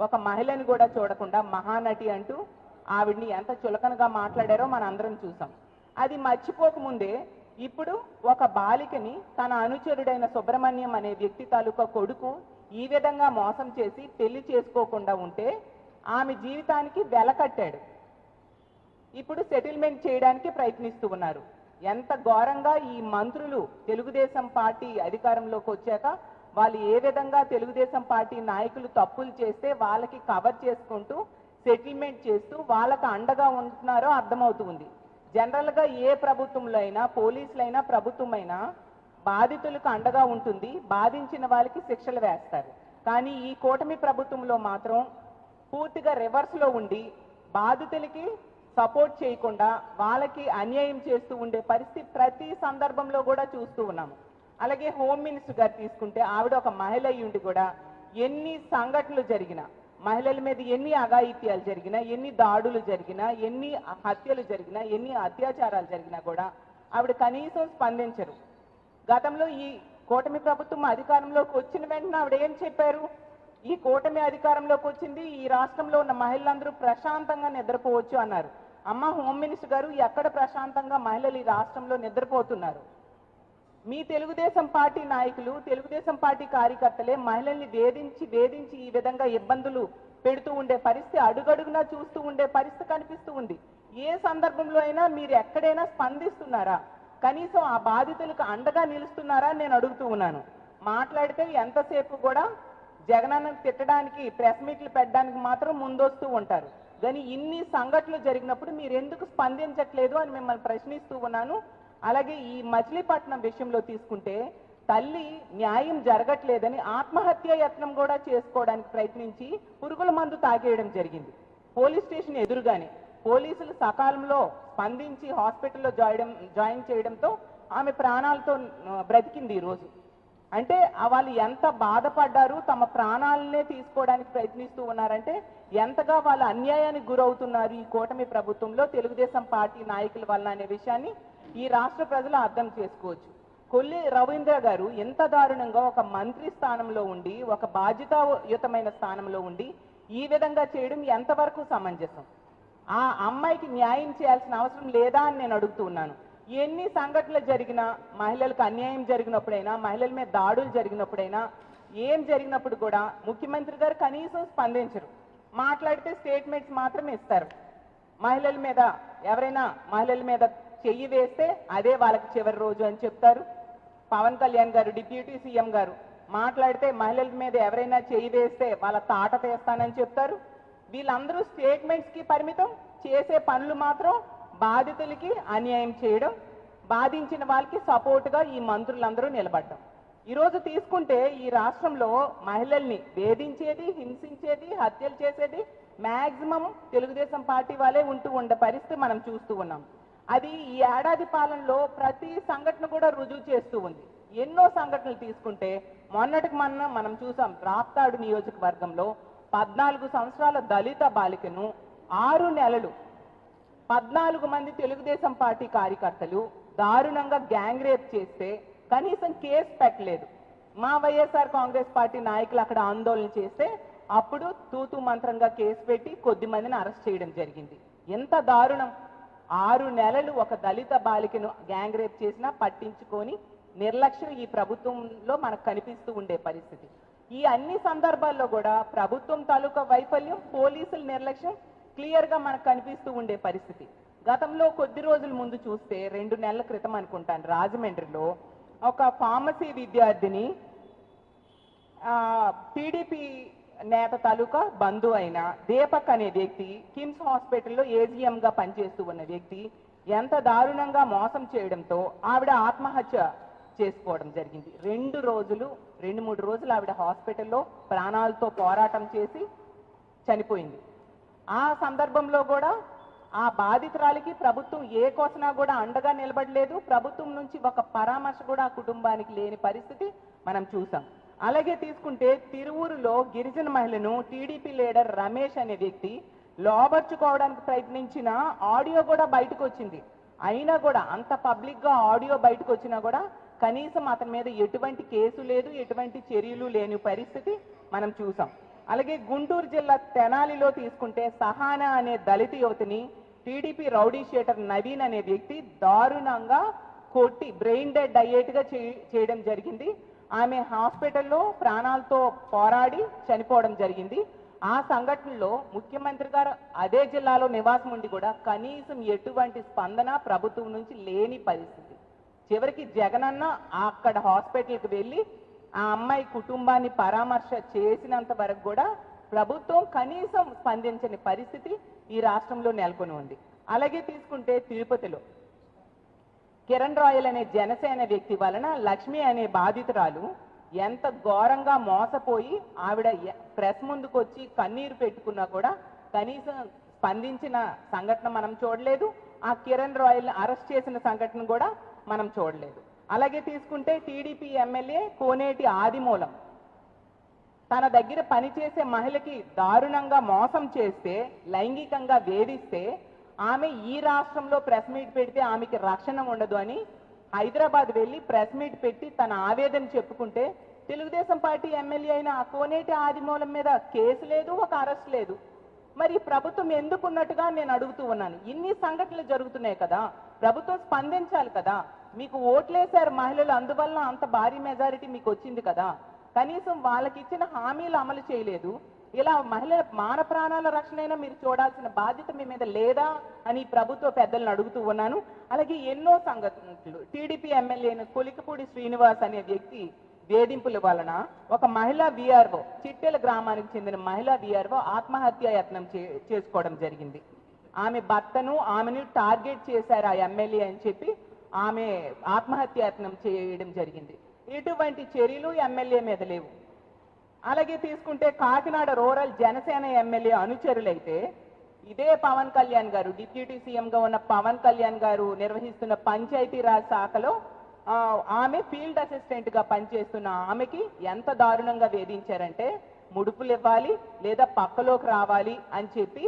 ఒక మహిళని కూడా చూడకుండా మహానటి అంటూ ఆవిడ్ని ఎంత చులకనగా మాట్లాడారో మన అందరం చూసాం. అది మర్చిపోకముందే ఇప్పుడు ఒక బాలికని తన అనుచరుడైన సుబ్రహ్మణ్యం అనే వ్యక్తి తాలూకా కొడుకు ఈ విధంగా మోసం చేసి పెళ్ళి చేసుకోకుండా ఉంటే ఆమె జీవితానికి వెల కట్టాడు. ఇప్పుడు సెటిల్మెంట్ చేయడానికి ప్రయత్నిస్తూ ఉన్నారు. ఎంత ఘోరంగా ఈ మంత్రులు తెలుగుదేశం పార్టీ అధికారంలోకి వచ్చాక వాళ్ళు ఏ విధంగా తెలుగుదేశం పార్టీ నాయకులు తప్పులు చేస్తే వాళ్ళకి కవర్ చేసుకుంటూ సెటిల్మెంట్ చేస్తూ వాళ్ళకు అండగా ఉంటున్నారో అర్థమవుతుంది. జనరల్గా ఏ ప్రభుత్వంలో అయినా పోలీసులైనా ప్రభుత్వమైనా బాధితులకు అండగా ఉంటుంది. బాధించిన వాళ్ళకి శిక్షలు వేస్తారు. కానీ ఈ కూటమి ప్రభుత్వంలో మాత్రం పూర్తిగా రివర్స్లో ఉండి బాధితులకి సపోర్ట్ చేయకుండా వాళ్ళకి అన్యాయం చేస్తూ ఉండే పరిస్థితి ప్రతి సందర్భంలో కూడా చూస్తూ ఉన్నాము. అలాగే హోమ్ మినిస్టర్ గారు తీసుకుంటే ఆవిడ ఒక మహిళ అయి ఉండి కూడా ఎన్ని సంఘటనలు జరిగినా మహిళల మీద ఎన్ని అఘాయిత్యాలు జరిగినా ఎన్ని దాడులు జరిగినా ఎన్ని హత్యలు జరిగినా ఎన్ని అత్యాచారాలు జరిగినా కూడా ఆవిడ కనీసం స్పందించరు. గతంలో ఈ కూటమి ప్రభుత్వం అధికారంలోకి వచ్చిన వెంటనే ఆవిడ ఏం చెప్పారు? ఈ కూటమి అధికారంలోకి వచ్చింది ఈ రాష్ట్రంలో ఉన్న మహిళలందరూ ప్రశాంతంగా నిద్రపోవచ్చు అన్నారు. అమ్మ హోమ్ మినిస్టర్ గారు ఎక్కడ ప్రశాంతంగా మహిళలు ఈ రాష్ట్రంలో నిద్రపోతున్నారు? మీ తెలుగుదేశం పార్టీ నాయకులు తెలుగుదేశం పార్టీ కార్యకర్తలే మహిళల్ని వేధించి వేధించి ఈ విధంగా ఇబ్బందులు పెడుతూ ఉండే పరిస్థితి అడుగడుగునా చూస్తూ ఉండే పరిస్థితి కనిపిస్తూ ఉంది. ఏ సందర్భంలో అయినా మీరు ఎక్కడైనా స్పందిస్తున్నారా? కనీసం ఆ బాధితులకు అండగా నిలుస్తున్నారా నేను అడుగుతూ ఉన్నాను. మాట్లాడితే ఎంతసేపు కూడా జగనన్న తిట్టడానికి ప్రెస్ మీట్లు పెట్టడానికి మాత్రం ముందొస్తూ ఉంటారు. కానీ ఇన్ని సంఘటనలు జరిగినప్పుడు మీరు ఎందుకు స్పందించట్లేదు అని మిమ్మల్ని ప్రశ్నిస్తూ ఉన్నాను. అలాగే ఈ మచిలీపట్నం విషయంలో తీసుకుంటే తల్లి న్యాయం జరగట్లేదని ఆత్మహత్య యత్నం కూడా చేసుకోవడానికి ప్రయత్నించి పురుగుల మందు తాగేయడం జరిగింది. పోలీస్ స్టేషన్ ఎదురుగానే పోలీసులు సకాలంలో స్పందించి హాస్పిటల్లో జాయడం జాయిన్ చేయడంతో ఆమె ప్రాణాలతో బ్రతికింది ఈ రోజు. అంటే వాళ్ళు ఎంత బాధపడ్డారు తమ ప్రాణాలనే తీసుకోవడానికి ప్రయత్నిస్తూ ఉన్నారంటే ఎంతగా వాళ్ళు అన్యాయానికి గురవుతున్నారు ఈ కూటమి ప్రభుత్వంలో తెలుగుదేశం పార్టీ నాయకుల వల్ల అనే విషయాన్ని ఈ రాష్ట్ర ప్రజలు అర్థం చేసుకోవచ్చు. కొల్లి రవీంద్ర గారు ఎంత దారుణంగా ఒక మంత్రి స్థానంలో ఉండి ఒక బాధ్యతాయుతమైన స్థానంలో ఉండి ఈ విధంగా చేయడం ఎంతవరకు సమంజసం? ఆ అమ్మాయికి న్యాయం చేయాల్సిన అవసరం లేదా అని నేను అడుగుతూ ఉన్నాను. ఎన్ని సంఘటనలు జరిగినా మహిళలకు అన్యాయం జరిగినప్పుడైనా మహిళల మీద దాడులు జరిగినప్పుడైనా ఏం జరిగినప్పుడు కూడా ముఖ్యమంత్రి గారు కనీసం స్పందించరు. మాట్లాడితే స్టేట్మెంట్స్ మాత్రమే ఇస్తారు. మహిళల మీద ఎవరైనా మహిళల మీద చెయ్యి వేస్తే అదే వాళ్ళకి చివరి రోజు అని చెప్తారు. పవన్ కళ్యాణ్ గారు డిప్యూటీ సీఎం గారు మాట్లాడితే మహిళల మీద ఎవరైనా చెయ్యి వేస్తే వాళ్ళ తాట తీస్తానని చెప్తారు. వీళ్ళందరూ స్టేట్మెంట్స్కి పరిమితం. చేసే పనులు మాత్రం బాధితులకి అన్యాయం చేయడం బాధించిన వాళ్ళకి సపోర్ట్గా ఈ మంత్రులందరూ నిలబడ్డం. ఈ రోజు తీసుకుంటే ఈ రాష్ట్రంలో మహిళల్ని వేధించేది హింసించేది హత్యలు చేసేది మాక్సిమం తెలుగుదేశం పార్టీ వాళ్ళే ఉంటూ ఉండే పరిస్థితి మనం చూస్తూ ఉన్నాం. అది ఈ ఏడాది పాలనలో ప్రతి సంఘటన కూడా రుజువు చేస్తూ ఉంది. ఎన్నో సంఘటనలు తీసుకుంటే మొన్నటికి మొన్న మనం చూసాం రాప్తాడు నియోజకవర్గంలో పద్నాలుగు సంవత్సరాల దళిత బాలికను ఆరు నెలలు పద్నాలుగు మంది తెలుగుదేశం పార్టీ కార్యకర్తలు దారుణంగా గ్యాంగ్ రేప్ చేస్తే కనీసం కేసు పెట్టలేదు. మా వైఎస్ఆర్ కాంగ్రెస్ పార్టీ నాయకులు అక్కడ ఆందోళన చేస్తే అప్పుడు తూతు మంత్రంగా కేసు పెట్టి కొద్ది మందిని అరెస్ట్ చేయడం జరిగింది. ఎంత దారుణం! ఆరు నెలలు ఒక దళిత బాలికను గ్యాంగ్ రేప్ చేసినా పట్టించుకొని నిర్లక్ష్యం ఈ ప్రభుత్వంలో మనకు కనిపిస్తూ ఉండే పరిస్థితి. ఈ అన్ని సందర్భాల్లో కూడా ప్రభుత్వం తాలూకా వైఫల్యం పోలీసుల నిర్లక్ష్యం క్లియర్గా మనకు కనిపిస్తూ ఉండే పరిస్థితి. గతంలో కొద్ది రోజుల ముందు చూస్తే రెండు నెలల క్రితం అనుకుంటాను రాజమండ్రిలో ఒక ఫార్మసీ విద్యార్థిని టీడీపీ నేత తాలూకా బంధు అయిన దీపక్ అనే వ్యక్తి కిమ్స్ హాస్పిటల్లో ఏజీఎంగా పనిచేస్తూ ఉన్న వ్యక్తి ఎంత దారుణంగా మోసం చేయడంతో ఆవిడ ఆత్మహత్య చేసుకోవడం జరిగింది. రెండు రోజులు రెండు మూడు రోజులు ఆవిడ హాస్పిటల్లో ప్రాణాలతో పోరాటం చేసి చనిపోయింది. ఆ సందర్భంలో కూడా ఆ బాధితురాలికి ప్రభుత్వం ఏ కోసనా కూడా అండగా నిలబడలేదు. ప్రభుత్వం నుంచి ఒక పరామర్శ కూడా ఆ కుటుంబానికి లేని పరిస్థితి మనం చూసాం. అలాగే తీసుకుంటే తిరువూరులో గిరిజన మహిళను టీడీపీ లీడర్ రమేష్ అనే వ్యక్తి లోబర్చుకోవడానికి ప్రయత్నించిన ఆడియో కూడా బయటకు వచ్చింది అయినా కూడా అంత పబ్లిక్గా ఆడియో బయటకు వచ్చినా కూడా కనీసం అతని మీద ఎటువంటి కేసు లేదు ఎటువంటి చర్యలు లేని పరిస్థితి మనం చూసాం. అలాగే గుంటూరు జిల్లా తెనాలిలో తీసుకుంటే సహానా అనే దళిత యువతిని టీడీపీ రౌడీ షీటర్ నవీన్ అనే వ్యక్తి దారుణంగా కొట్టి బ్రెయిన్ డెడ్ అయ్యేట్టుగా చేయడం జరిగింది. ఆమె హాస్పిటల్లో ప్రాణాలతో పోరాడి చనిపోవడం జరిగింది. ఆ సంఘటనలో ముఖ్యమంత్రి గారు అదే జిల్లాలో నివాసం ఉండి కూడా కనీసం ఎటువంటి స్పందన ప్రభుత్వం నుంచి లేని పరిస్థితి. చివరికి జగనన్న అక్కడ హాస్పిటల్కి వెళ్ళి ఆ అమ్మాయి కుటుంబాన్ని పరామర్శ చేసినంత వరకు కూడా ప్రభుత్వం కనీసం స్పందించని పరిస్థితి ఈ రాష్ట్రంలో నెలకొని ఉంది అలాగే తీసుకుంటే తిరుపతిలో కిరణ్ రాయల్ అనే జనసేన వ్యక్తి వలన లక్ష్మి అనే బాధితురాలు ఎంత ఘోరంగా మోసపోయి ఆవిడ ప్రెస్ ముందుకు వచ్చి కన్నీరు పెట్టుకున్నా కూడా కనీసం స్పందించిన సంఘటన మనం చూడలేదు. ఆ కిరణ్ రాయల్ అరెస్ట్ చేసిన సంఘటన కూడా మనం చూడలేదు. అలాగే తీసుకుంటే టీడీపీ ఎమ్మెల్యే కోనేటి ఆదిమూలం. తన దగ్గర పనిచేసే మహిళకి దారుణంగా మోసం చేస్తే లైంగికంగా వేధిస్తే ఆమె ఈ రాష్ట్రంలో ప్రెస్ మీట్ పెడితే ఆమెకి రక్షణ ఉండదు అని హైదరాబాద్ వెళ్ళి ప్రెస్ మీట్ పెట్టి తన ఆవేదన చెప్పుకుంటే తెలుగుదేశం పార్టీ ఎమ్మెల్యే అయిన కోనేటి ఆదిమూలం మీద కేసు లేదు ఒక అరెస్ట్ లేదు. మరి ప్రభుత్వం ఎందుకున్నట్టుగా నేను అడుగుతూ ఉన్నాను. ఇన్ని సంఘటనలు జరుగుతున్నాయి కదా ప్రభుత్వం స్పందించాలి కదా. మీకు ఓట్లేశారు మహిళలు అందువల్ల అంత భారీ మెజారిటీ మీకు వచ్చింది కదా. కనీసం వాళ్ళకి ఇచ్చిన హామీలు అమలు చేయలేదు. ఇలా మహిళల మాన ప్రాణాల రక్షణైనా మీరు చూడాల్సిన బాధ్యత మీ మీద లేదా అని ప్రభుత్వ పెద్దలను అడుగుతూ ఉన్నాను. అలాగే ఎన్నో సంఘటనలు. టీడీపీ ఎమ్మెల్యే అయిన కొలికపూడి శ్రీనివాస్ అనే వ్యక్తి వేధింపుల వలన ఒక మహిళా విఆర్ఓ చిట్టెల గ్రామానికి చెందిన మహిళా విఆర్ఓ ఆత్మహత్య యత్నం చేసుకోవడం జరిగింది. ఆమె భర్తను ఆమెను టార్గెట్ చేశారు ఆ ఎమ్మెల్యే అని చెప్పి ఆమె ఆత్మహత్య యత్నం చేయడం జరిగింది. ఇటువంటి చర్యలు ఎమ్మెల్యే మీద లేవు. అలాగే తీసుకుంటే కాకినాడ రూరల్ జనసేన ఎమ్మెల్యే అనుచరులైతే ఇదే పవన్ కళ్యాణ్ గారు డిప్యూటీ సీఎంగా ఉన్న పవన్ కళ్యాణ్ గారు నిర్వహిస్తున్న పంచాయతీరాజ్ శాఖలో ఆమె ఫీల్డ్ అసిస్టెంట్గా పనిచేస్తున్న ఆమెకి ఎంత దారుణంగా వేధించారంటే ముడుపులు ఇవ్వాలి లేదా పక్కలోకి రావాలి అని చెప్పి